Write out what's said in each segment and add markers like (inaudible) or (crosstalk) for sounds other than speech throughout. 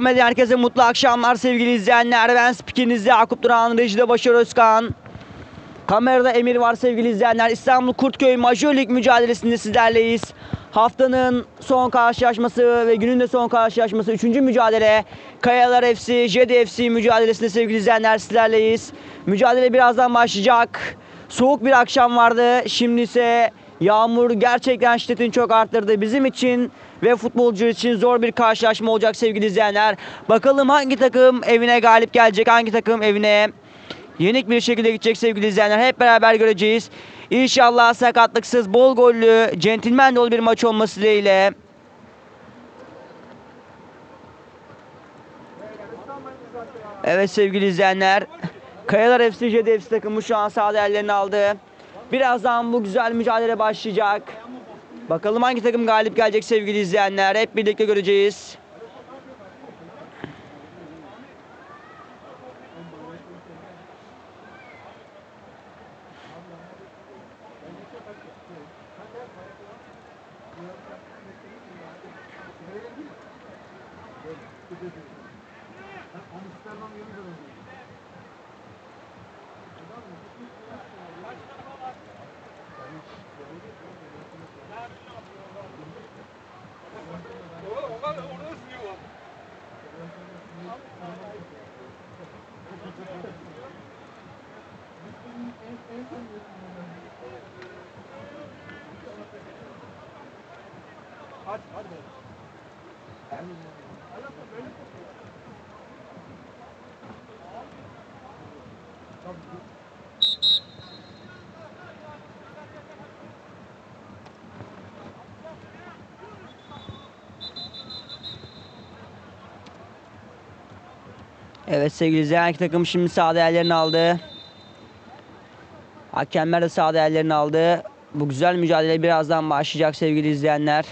Medya herkese mutlu akşamlar sevgili izleyenler. Ben spikerinizde Yakup Duran, rejide Başar Özkan. Kamerada Emir var sevgili izleyenler. İstanbul Kurtköy Majör Lig mücadelesinde sizlerleyiz. Haftanın son karşılaşması ve günün de son karşılaşması. Üçüncü mücadele. Kayalar FC, Jedi FC mücadelesinde sevgili izleyenler sizlerleyiz. Mücadele birazdan başlayacak. Soğuk bir akşam vardı. Şimdi ise yağmur gerçekten şiddetini çok arttırdı. Bizim için ve futbolcu için zor bir karşılaşma olacak sevgili izleyenler. Bakalım hangi takım evine galip gelecek, hangi takım evine yenik bir şekilde gidecek sevgili izleyenler. Hep beraber göreceğiz. İnşallah sakatlıksız, bol gollü, centilmen dolu bir maç olması dileğiyle. Evet sevgili izleyenler. Kayalar FC, Jedi FC takımı şu an sahada ellerini aldı. Birazdan bu güzel mücadele başlayacak. Bakalım hangi takım galip gelecek sevgili izleyenler. Hep birlikte göreceğiz. Evet sevgili izleyen takım şimdi sahada yerlerini aldı. Hakemler de sahada yerlerini aldı. Bu güzel mücadele birazdan başlayacak sevgili izleyenler.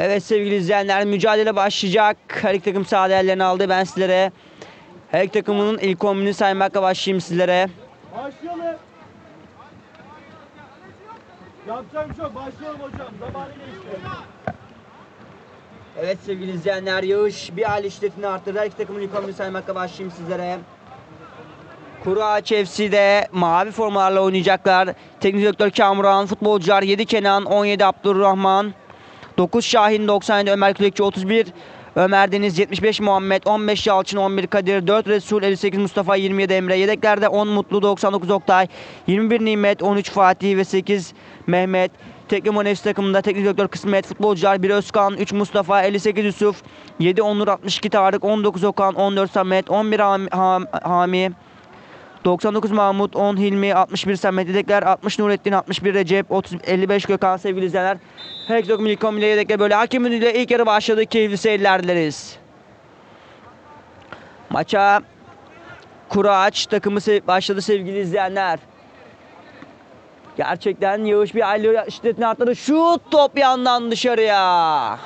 Evet sevgili izleyenler mücadele başlayacak. Her iki takım sahada yerlerini aldı. Ben sizlere her iki takımın ilk kombini saymakla başlayayım sizlere. Başlayalım. Yapacak bir şey. Başlayalım hocam. Zamanı geçti. Evet sevgili izleyenler yağış bir hal şiddetini arttırdı. Her iki takımın ilk kombini saymakla başlayayım sizlere. Kuru Ağaç FC'de mavi formalarla oynayacaklar. Teknik direktör Kamuran, futbolcular 7 Kenan, 17 Abdurrahman, 9 Şahin, 97 Ömer Külekçi, 31 Ömer Deniz, 75 Muhammed, 15 Yalçın, 11 Kadir, 4 Resul, 58 Mustafa, 27 Emre. Yedeklerde 10 Mutlu, 99 Oktay, 21 Nimet, 13 Fatih ve 8 Mehmet. Teklimon FC takımında teknik direktör kısmet, futbolcular 1 Özkan, 3 Mustafa, 58 Yusuf, 7 Onur, 62 Tarık, 19 Okan, 14 Samet, 11 Hami, Ham- Hami 99 Mahmut, 10 Hilmi, 61 Samet Yedekler, 60 Nurettin, 61 Recep, 30 55 Gökhan sevgili izleyenler. Her iki takım ilk kombine yedekle böyle hakem önüyle ilk yarı başladı. Keyifli seyirler dileriz. Maça Kuraç takımı başladı sevgili izleyenler. Gerçekten Yağış bir aile şiddetini arttırdı. Şut top yandan dışarıya.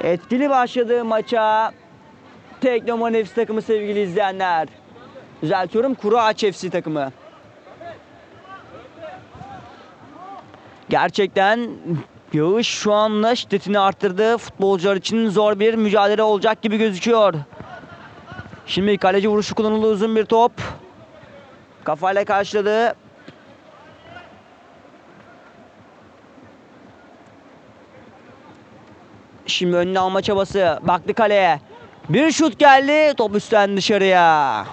Etkili başladı maça. Teknoman FC takımı sevgili izleyenler. Düzeltiyorum Kuru Ağaç FC takımı. Gerçekten Yağış şu anda şiddetini arttırdı. Futbolcular için zor bir mücadele olacak gibi gözüküyor. Şimdi kaleci vuruşu kullanıldı uzun bir top. Kafayla karşıladı. Şimdi önüne alma çabası. Baktı kaleye. Bir şut geldi. Top üstten dışarıya.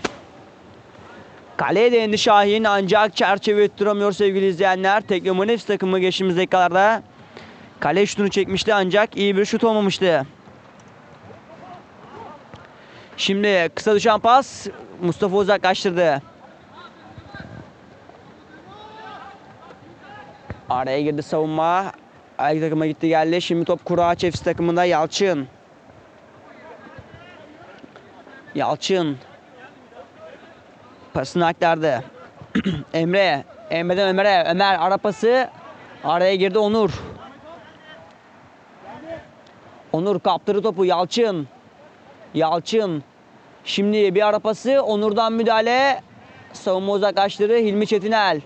Kaleye değindi Şahin ancak çerçeve ettiremiyor sevgili izleyenler. Teknomanefs takımı geçtiğimiz dakikalarda kale şutunu çekmişti ancak iyi bir şut olmamıştı. Şimdi kısa düşen pas Mustafa uzaklaştırdı. Araya girdi savunma. Ayak takıma gitti geldi. Şimdi top Kuraç FC takımında Yalçın. Yalçın. Pasını aktardı. (clears throat) Emre. Emre'den Ömer'e. Ömer ara pası. Araya girdi Onur. Onur kaptırdı topu. Yalçın. Yalçın. Şimdi bir ara pası. Onur'dan müdahale. Savunma uzaklaştırdı. Hilmi Çetinel.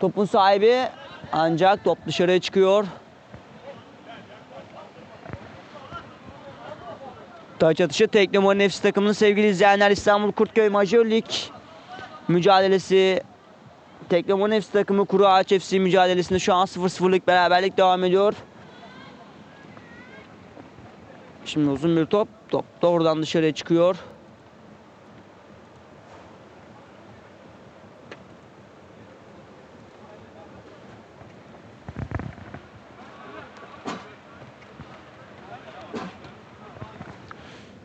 Topun sahibi. Ancak top dışarıya çıkıyor. Taç atışı Teknoman FC takımının sevgili izleyenler İstanbul Kurtköy Majör Lig mücadelesi Teknoman FC takımı Kuru Ağaç FC mücadelesinde şu an 0-0'lık beraberlik devam ediyor. Şimdi uzun bir top. Top doğrudan dışarıya çıkıyor.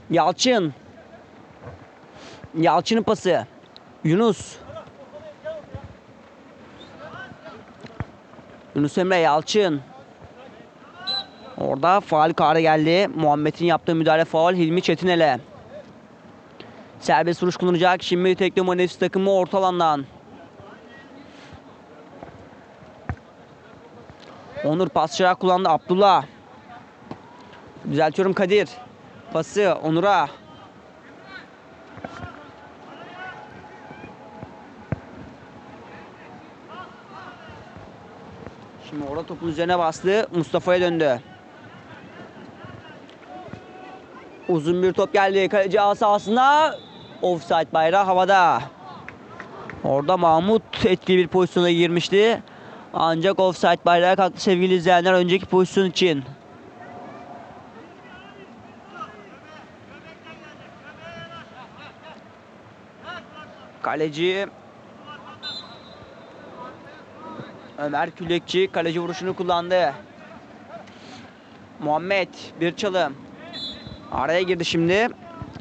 Yalçın. Yalçın'ın pası. Yunus. Yunus Emre Yalçın. Orada faal kararı geldi. Muhammed'in yaptığı müdahale faul Hilmi Çetinel'e. Serbest vuruş kullanacak. Şimdi Teknoman FC takımı orta alandan. Onur pasçırak kullandı. Abdullah. Düzeltiyorum Kadir. Pası Onur'a. Topun üzerine bastı. Mustafa'ya döndü. Uzun bir top geldi. Kaleci ağ sahasına. Offside bayrağı havada. Orada Mahmut etkili bir pozisyona girmişti. Ancak offside bayrağı kalktı sevgili izleyenler önceki pozisyon için. Kaleci Ömer Külekçi kaleci vuruşunu kullandı. Muhammed bir çalım. Araya girdi şimdi.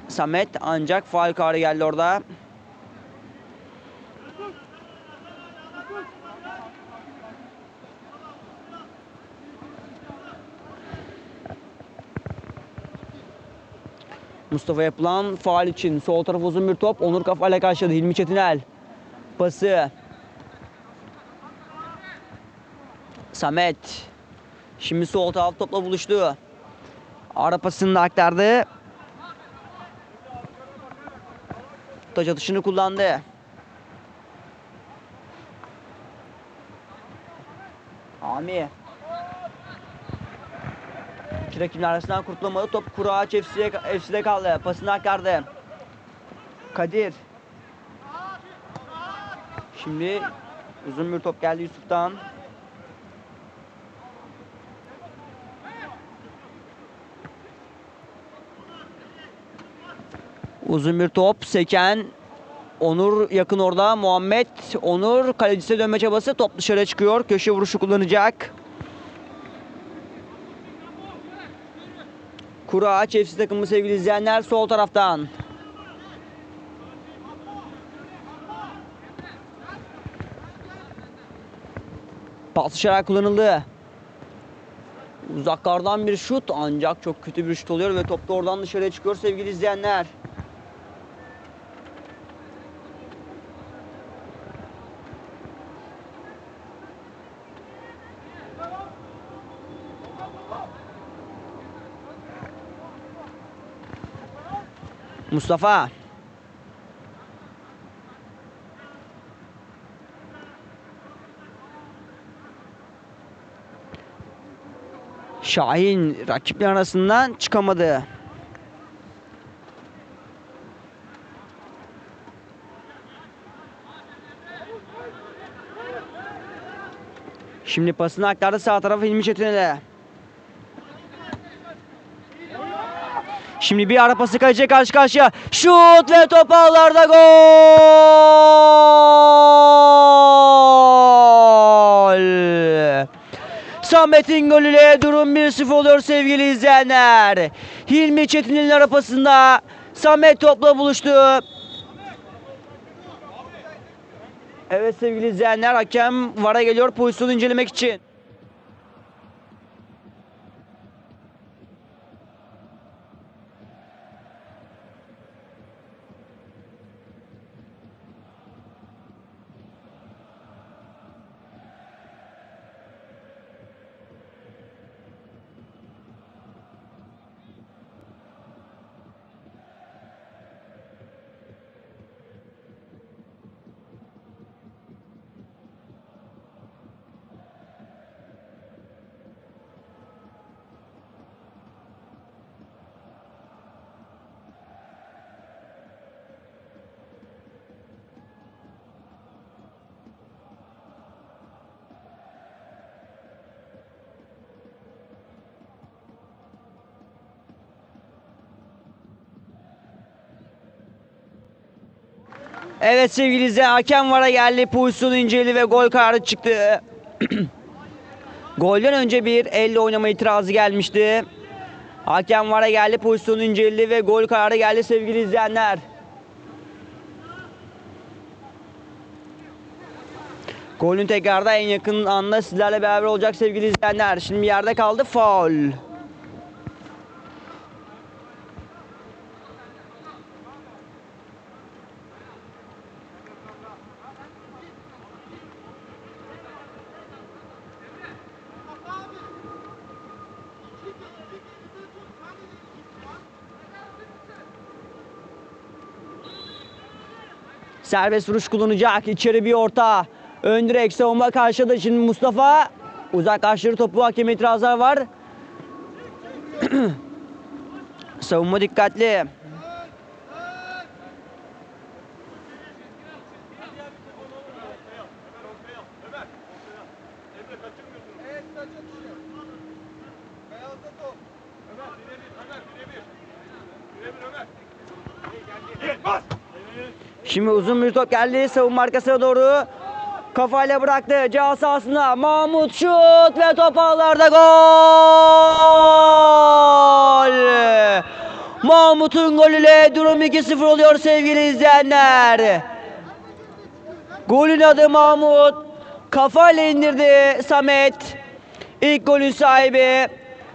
Samet ancak faal kararı geldi orada. Mustafa yapılan faal için sol taraf uzun bir top. Onur kafayla karşıladı. Hilmi Çetinel. Pası. Samet. Şimdi sol taraf topla buluştu. Ara pasını da aktardı. Taç atışını kullandı. Ami. İki rakibin arasından kurtulamadı. Top Kuraağaç FC'de, FC'de kaldı. Pasını aktardı. Kadir. Şimdi uzun bir top geldi Yusuf'tan. Uzun bir top. Seken. Onur yakın orada. Muhammed. Onur kalecisine dönme çabası. Top dışarıya çıkıyor. Köşe vuruşu kullanacak. Ağaç FC takımı sevgili izleyenler sol taraftan. Pas dışarı kullanıldı. Uzaklardan bir şut ancak çok kötü bir şut oluyor ve top da oradan dışarıya çıkıyor sevgili izleyenler. Mustafa. Şahin rakipler arasından çıkamadı. Şimdi pasını aktardı sağ tarafı Hilmi Çetin'e Şimdi bir ara pası kaleciye karşı karşıya. Şut ve top ağlarda gol. Samet'in golüyle durum 1-0 oluyor sevgili izleyenler. Hilmi Çetin'in arapasında Samet topla buluştu. Evet sevgili izleyenler hakem VAR'a geliyor pozisyonu incelemek için. Evet sevgili izleyenler hakem VAR'a geldi pozisyonu inceledi ve gol kararı çıktı. (clears throat) Golden önce bir elle oynama itirazı gelmişti. Hakem VAR'a geldi pozisyonu inceledi ve gol kararı geldi sevgili izleyenler. Golün tekrarda en yakın anda sizlerle beraber olacak sevgili izleyenler. Şimdi yerde kaldı faul. Serbest vuruş kullanacak. İçeri bir orta. Ön direk savunma karşıda. Şimdi Mustafa uzaklaştırır topu. Hakem itirazlar var. (clears throat) savunma dikkatli. Şimdi uzun bir top geldi savunma arkasına doğru. Kafayla bıraktı. Cihaz sahasında Mahmut şut ve top ağlarda gol. Mahmut'un golüyle durum 2-0 oluyor sevgili izleyenler. Golün adı Mahmut. Kafayla indirdi Samet. İlk golün sahibi.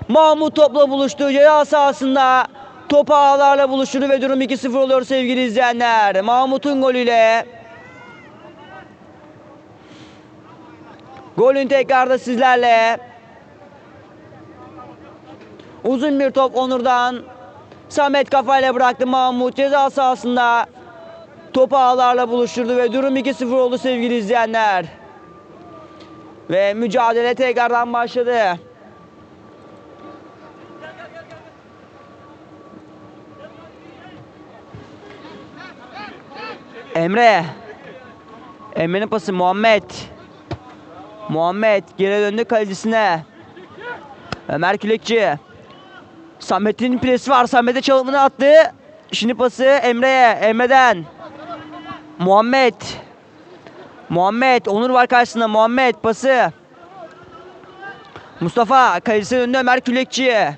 Mahmut topla buluştu. Ceza sahasında topu ağlarla buluşturdu ve durum 2-0 oluyor sevgili izleyenler. Mahmut'un golüyle. Golün tekrarda sizlerle. Uzun bir top Onur'dan. Samet kafayla bıraktı Mahmut ceza sahasında. Topu ağlarla buluşturdu ve durum 2-0 oldu sevgili izleyenler. Ve mücadele tekrardan başladı. Emre. Emre'nin pası Muhammed. Muhammed geri döndü kalecisine. Ömer Külekçi. Samet'in presi var. Samet'e çalımını attı. Şimdi pası Emre'ye. Emre'den. Muhammed. Muhammed. Onur var karşısında. Muhammed pası. Mustafa kalecisine döndü Ömer Külekçi'ye.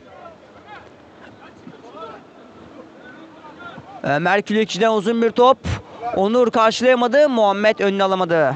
Ömer Külekçi'den uzun bir top. Onur karşılayamadı. Muhammed önüne alamadı.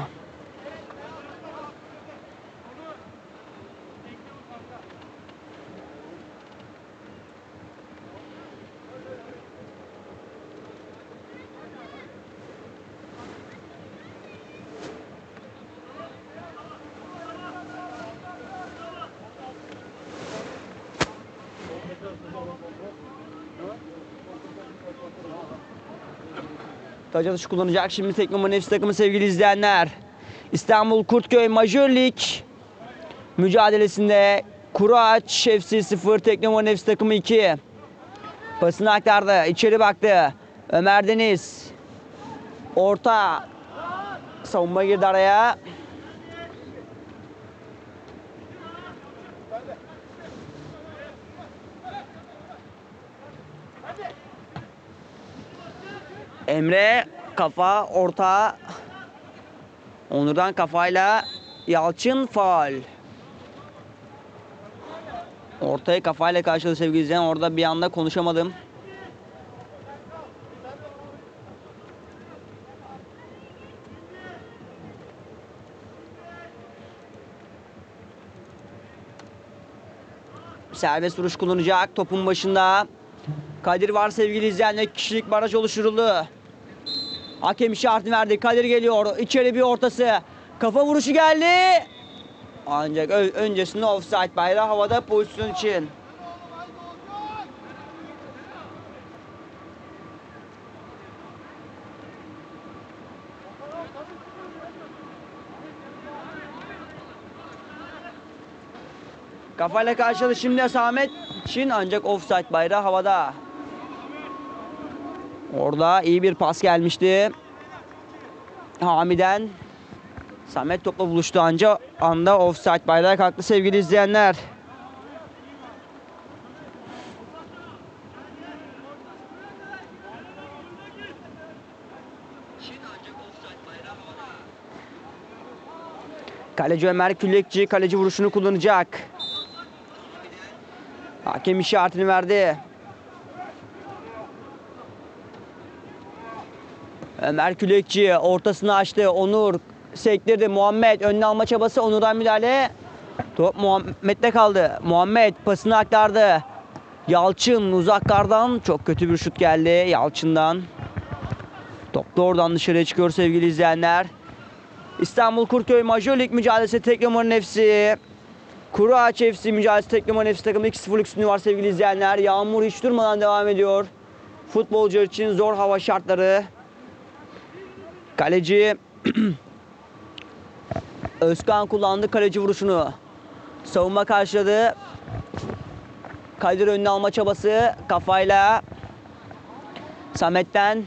Taç atışı kullanacak şimdi Teknoma Nefis takımı sevgili izleyenler. İstanbul Kurtköy Majör Lig mücadelesinde Kuraç FC 0 Teknoma Nefis takımı 2. Pasını aktardı. içeri baktı. Ömer Deniz. Orta. Savunma girdi araya. Emre kafa orta. Onur'dan kafayla Yalçın faul. Ortaya kafayla karşıladı sevgili izleyen. Orada bir anda konuşamadım. Serbest vuruş kullanacak. Topun başında. Kadir var sevgili izleyenler. Kişilik baraj oluşturuldu. Hakem işaretini verdi. Kadir geliyor. İçeri bir ortası. Kafa vuruşu geldi. Ancak öncesinde offside bayrağı havada pozisyon için. Kafayla karşıladı şimdi Samet için ancak offside bayrağı havada. Orada iyi bir pas gelmişti. Hami'den Samet topla buluştu ancak anda offside bayrağı kalktı sevgili izleyenler. Kaleci Ömer Küllekçi kaleci vuruşunu kullanacak. Hakem işaretini verdi. Ömer Külekçi ortasını açtı. Onur sektirdi. Muhammed önüne alma çabası. Onur'dan müdahale. Top Muhammed'de kaldı. Muhammed pasını aktardı. Yalçın uzaklardan çok kötü bir şut geldi Yalçın'dan. Top da oradan dışarıya çıkıyor sevgili izleyenler. İstanbul Kurköy Major Lig mücadelesi Teknoman'ın FC. Kuru Ağaç FC mücadelesi Teknoman FC takımı 2-0'lık üstünlüğü var sevgili izleyenler. Yağmur hiç durmadan devam ediyor. Futbolcular için zor hava şartları. Kaleci (clears throat) Özkan kullandı kaleci vuruşunu. Savunma karşıladı. Kadir önüne alma çabası kafayla Samet'ten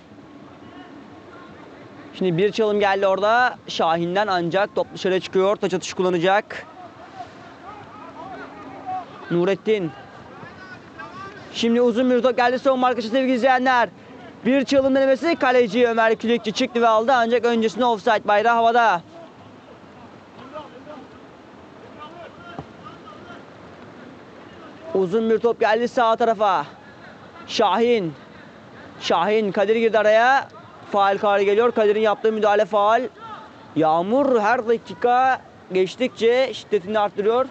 Şimdi bir çalım geldi orada. Şahin'den ancak top dışarı çıkıyor. Taç atışı kullanacak. Nurettin. Şimdi uzun bir top geldi savunma arkadaşı sevgili izleyenler. Bir çalım denemesi kaleci Ömer Külekçi çıktı ve aldı ancak öncesinde offside bayrağı havada. Uzun bir top geldi sağ tarafa. Şahin. Şahin Kadir girdi araya. Faal kararı geliyor. Kadir'in yaptığı müdahale faal. Yağmur her dakika geçtikçe şiddetini arttırıyor.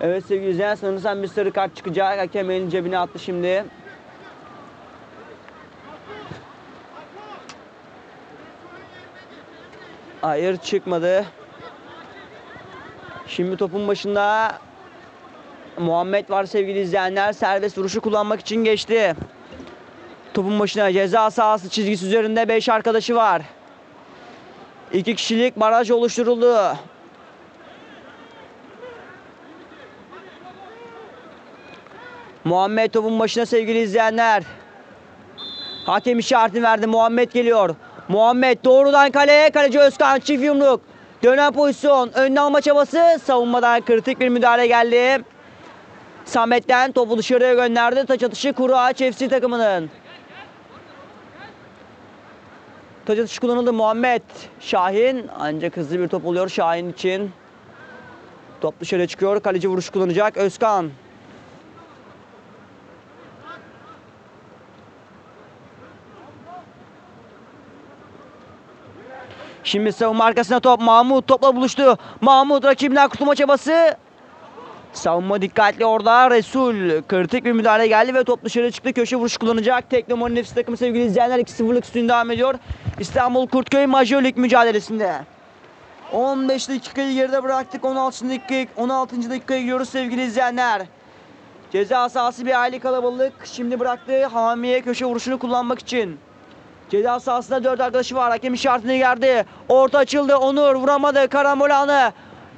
Evet sevgili izleyen sanırsam bir sarı kart çıkacak. Hakem elini cebine attı şimdi. Hayır çıkmadı. Şimdi topun başında Muhammed var sevgili izleyenler. Serbest vuruşu kullanmak için geçti. Topun başına ceza sahası çizgisi üzerinde 5 arkadaşı var. 2 kişilik baraj oluşturuldu. Muhammed topun başına sevgili izleyenler. Hakem işaretini verdi. Muhammed geliyor. Muhammed doğrudan kaleye. Kaleci Özkan çift yumruk. Dönen pozisyon. Önüne alma çabası. Savunmadan kritik bir müdahale geldi. Samet'ten topu dışarıya gönderdi. Taç atışı Kuru Ağaç FC takımının. Taç atışı kullanıldı Muhammed. Şahin ancak hızlı bir top oluyor Şahin için. Top dışarıya çıkıyor. Kaleci vuruş kullanacak Özkan. Şimdi savunma arkasına top. Mahmut topla buluştu. Mahmut rakibinden kurtulma çabası. Savunma dikkatli orada. Resul kritik bir müdahale geldi ve top dışarı çıktı. Köşe vuruş kullanacak. Teknomon'un nefsi takımı sevgili izleyenler 2-0'lık üstün devam ediyor. İstanbul Kurtköy Major Lig mücadelesinde. 15 dakikayı geride bıraktık. 16. dakika 16. dakikaya gidiyoruz sevgili izleyenler. Ceza sahası bir aile kalabalık. Şimdi bıraktı Hamiye köşe vuruşunu kullanmak için. Ceza sahasında dört arkadaşı var. Hakem işaretini geldi. Orta açıldı. Onur vuramadı. Karambol anı.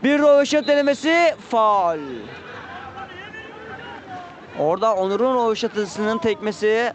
Bir röveşat denemesi. Faul. Orada Onur'un röveşatısının tekmesi